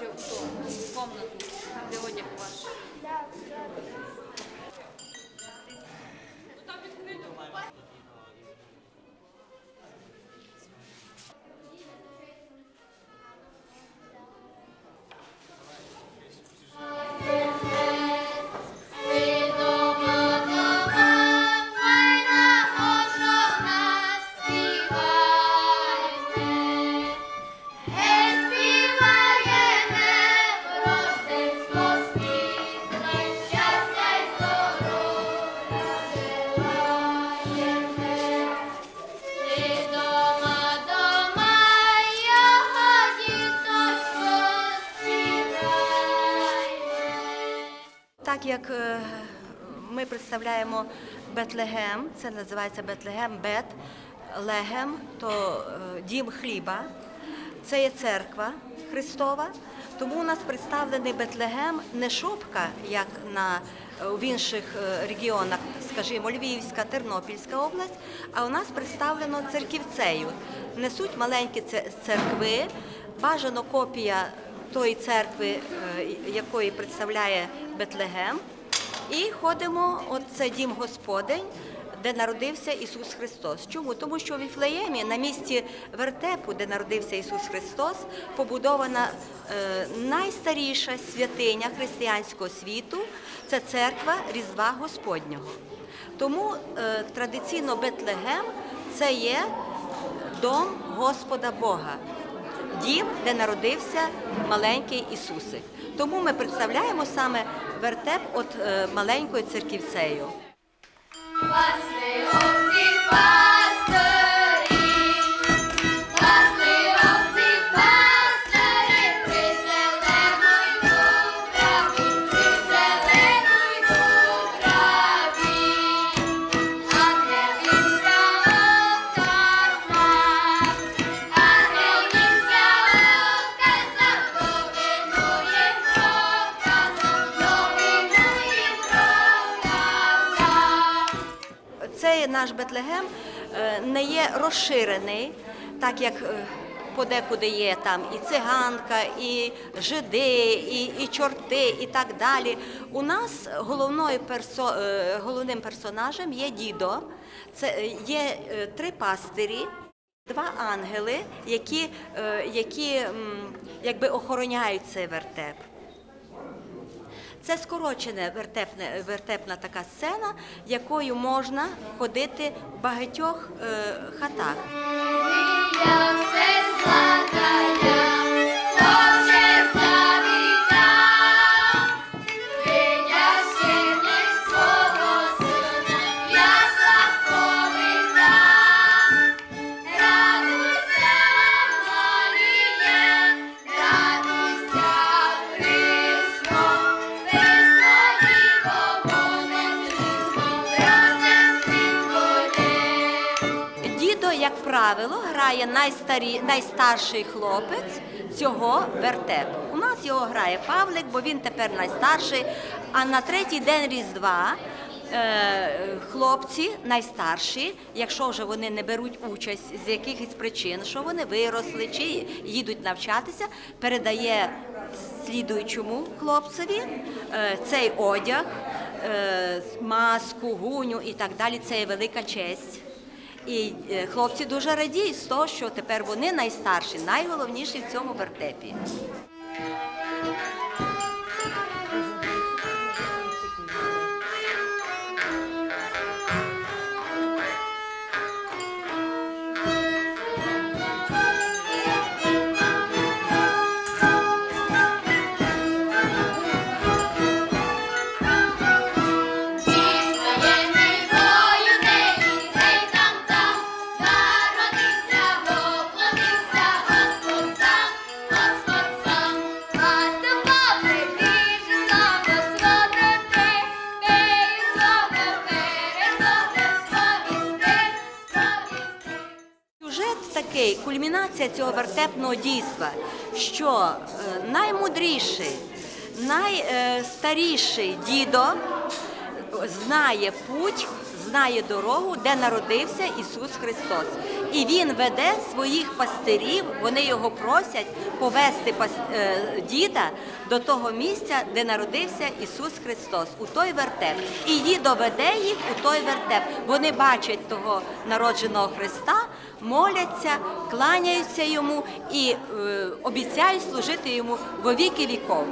майже у ту комнату, де одяг ваш. Так як е, ми представляємо Бетлегем, це називається Бетлегем Бет Легем, то е, дім хліба, це є церква Христова. Тому у нас представлений Бетлегем не шопка, як на е, в інших регіонах, скажімо, Львівська, Тернопільська область, а у нас представлено церківцею. Несуть маленькі церкви, бажано копія тої церкви, е, якої представляє Бетлегем. І ходимо, от дім Господень, де народився Ісус Христос. Чому? Тому що в Віфлеємі, на місці вертепу, де народився Ісус Христос, побудована е, найстаріша святиня християнського світу це церква Різдва Господнього. Тому е, традиційно Бетлегем це є дом Господа Бога дім, де народився маленький Ісусик. Тому ми представляємо саме вертеп от е, маленькою церківцею. Наш Бетлегем е, не є розширений, так як е, подекуди є там і циганка, і жиди, і, і чорти, і так далі. У нас головною персо, е, головним персонажем є дідо. Це є три пастирі. Два ангели, які, які якби охороняють цей вертеп. Це скорочена вертепне, вертепна така сцена, якою можна ходити в багатьох е, хатах. Все як правило, грає найстарі, найстарший хлопець цього вертепу. У нас його грає Павлик, бо він тепер найстарший. А на третій день Різдва е, хлопці найстарші, якщо вже вони не беруть участь з якихось причин, що вони виросли чи їдуть навчатися, передає слідуючому хлопцеві е, цей одяг, е, маску, гуню і так далі. Це є велика честь. І е, хлопці дуже радіють з того, що тепер вони найстарші, найголовніші в цьому вертепі. Такий, кульмінація цього вертепного дійства, що е, наймудріший, найстаріший дідо знає путь, знає дорогу, де народився Ісус Христос. І він веде своїх пастирів, вони його просять повести е, діда до того місця, де народився Ісус Христос, у той вертеп. І дідо веде їх у той вертеп. Вони бачать того народженого Христа, моляться, кланяються йому і е, обіцяють служити йому во віки віков.